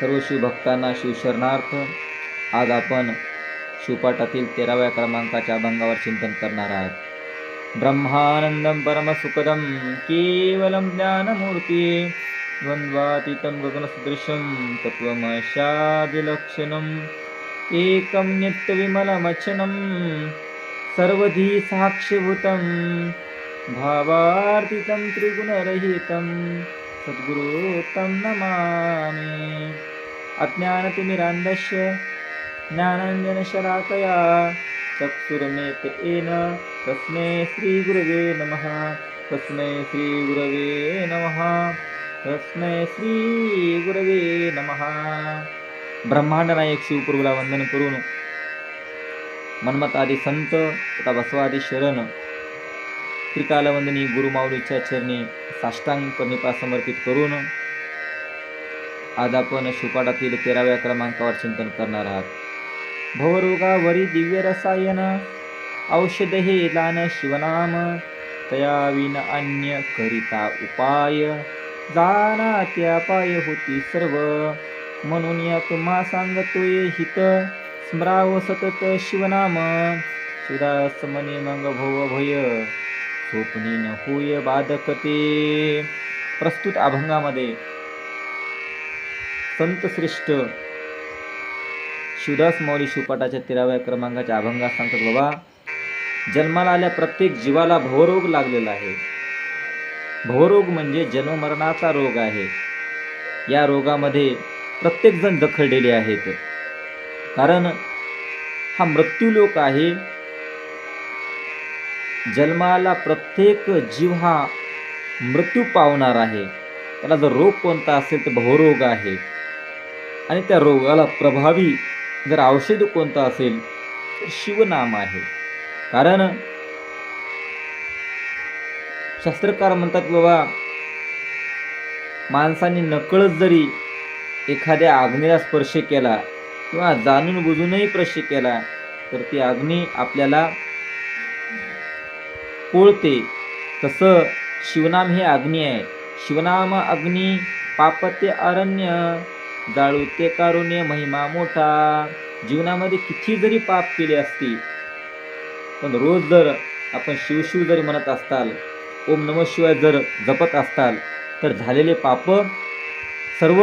सर्व शिवभक्तांना शिवशरणार्थ आज आपण शिवपाठातील तेराव्या क्रमांकाच्या अभंगावर चिंतन करणार आहात. ब्रह्मानंदं परमसुखदं केवलं ज्ञानमूर्ती द्वन्द्वातीतं गगनसदृशं तत्त्वमशादिलक्षणम् एकं नित्यविमलमचनं सर्वधी साक्ष्यभूतं भावार्थितं त्रिगुणरहितं सद्गुरु नमामि। अज्ञानतिमिरान्धस्य ज्ञानाञ्जनशलाकया चक्षुर्मेतेन तस्मै श्रीगुरवे नमः तस्मै श्रीगुरवे नमः तस्मै श्रीगुरवे नमः। ब्रह्मांड नायक शिवप्रभूला वंदन करून। मन्मथ संत तथा बसवादी शरण त्रिकालवंदनी गुरुमाऊलीच्या चरणी साष्टांग प्रणिपा समर्पित करून आज आपण शिपाटातील तेराव्या क्रमांकावर चिंतन करणार आहात. भवरोगावरी दिव्य रसायन औषध हे दान शिवनाम तयाविन अन्य करिता उपाय जाना त्या पाय होती सर्व. म्हणून या तुम्हा सांगतोय हित स्मराव सतत शिवनाम. सुदास मनी मंग भव भय. स्वप्नी न होय बाधकते प्रस्तुत अभंगामध्ये संतश्रेष्ठ शिवदास मौली शिवपाटाच्या तेराव्या क्रमांकाच्या अभंगात सांगतात बाबा जन्माला आल्या प्रत्येक जीवाला भवरोग लागलेला आहे. भवरोग म्हणजे जन्ममरणाचा रोग आहे. या रोगामध्ये प्रत्येकजण दखडलेले आहेत. कारण हा मृत्यूलोक आहे जन्माला प्रत्येक जीव हा मृत्यू पावणार आहे. त्याला जर रोग कोणता असेल तर भवरोग आहे. आणि त्या रोगाला प्रभावी जर औषध कोणतं असेल तर शिवनाम आहे. कारण शास्त्रकार म्हणतात बाबा माणसाने नकळत जरी एखाद्या अग्नीला स्पर्श केला किंवा जाणून बुजूनही स्पर्श केला तर ती अग्नी आपल्याला पोळते तसं शिवनाम हे अग्नी आहे. शिवनाम अग्नी पापते अरण्य जाळूते कारुण्य महिमा मोठा. जीवनामध्ये किती जरी पाप केले असतील पण रोज जर आपण शिवशिव जरी म्हणत असताल ओम नम शिवाय जर जपत असताल तर झालेले पाप सर्व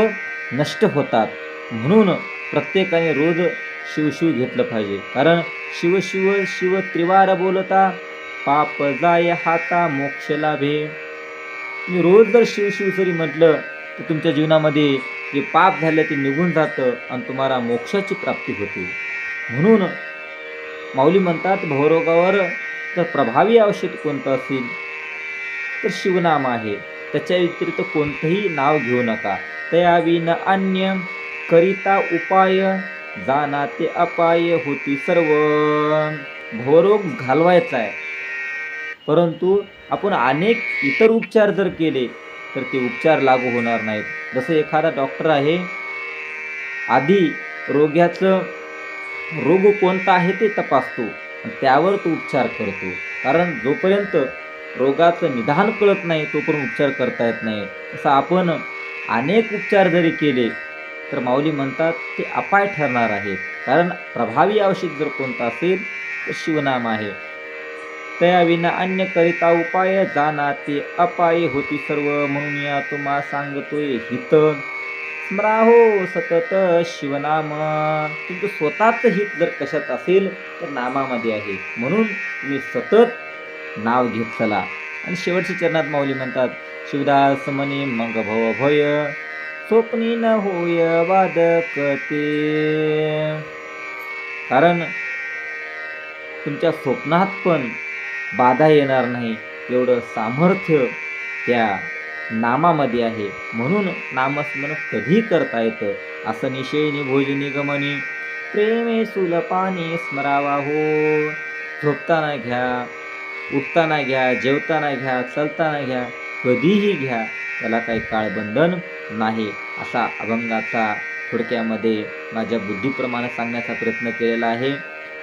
नष्ट होतात. म्हणून प्रत्येकाने रोज शिवशिव घेतलं पाहिजे. कारण शिव शिव शिव त्रिवार बोलता पाप जाय हाता मोक्ष लाभे. तुम्ही रोज जर शिव जरी म्हटलं तर तुमच्या जीवनामध्ये जे पाप झालं ते निघून जातं आणि तुम्हाला मोक्षाची प्राप्ती होते. म्हणून माऊली म्हणतात भवरोगावर तर प्रभावी औषध कोणतं असेल तर शिवनाम आहे. त्याच्या व्यतिरिक्त कोणतंही नाव घेऊ नका. तयाविन अन्य करिता उपाय जाना ते अपाय होती सर्व. भवरोग घालवायचा आहे. परंतु आपण अनेक इतर उपचार जर केले तर ते उपचार लागू होणार नाहीत. जसं एखादा डॉक्टर आहे आधी रोग्याचं रोग कोणता आहे ते तपासतो त्यावर तो उपचार करतो. कारण जोपर्यंत रोगाचं निदान कळत नाही तोपर्यंत उपचार करता येत नाही. असं आपण अनेक उपचार जरी केले तर माऊली म्हणतात ते अपाय ठरणार आहेत. कारण प्रभावी औषध जर कोणतं असेल तर शिवनाम आहे. तया विना अन्य करिता उपाय जाना ते अपाय होती सर्व. म्हणून या तुम्हा सांगतोय हित. स्मराहो सतत शिवनाम. तुमचं स्वतःच हित जर कशात असेल तर नामामध्ये आहे. म्हणून तुम्ही सतत नाव घेत चला. आणि शेवटच्या चरणात माऊली म्हणतात शिवदास मने मग भव भय स्वप्नी न होय वादकते कारण तुमच्या स्वप्नात पण बाधा येणार नाही. एवढं सामर्थ्य त्या नामामध्ये आहे. म्हणून नामस्मरण कधी करता येतं. असं निशेनी भोजनी गमनी प्रेमे सुलपानी स्मरावा हो. झोपताना घ्या उठताना घ्या जेवताना घ्या चलताना घ्या कधीही घ्या. त्याला काही काळबंधन नाही. असा अभंगाचा थोडक्यामध्ये माझ्या बुद्धीप्रमाणे सांगण्याचा प्रयत्न केलेला आहे.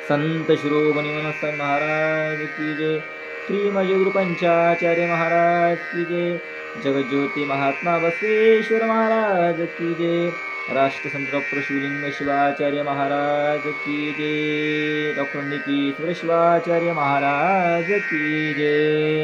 संत शिरोमणी मनस महाराज की जय. श्री माझे पंचाचार्य महाराज की जय. जगज्योती महात्मा बसवेश्वर महाराज की जय. राष्ट्रसंत डॉक्टर शिवलिंग शिवाचार्य महाराज की जय. डॉक्टर निकेश्वर शिवाचार्य महाराज की जय.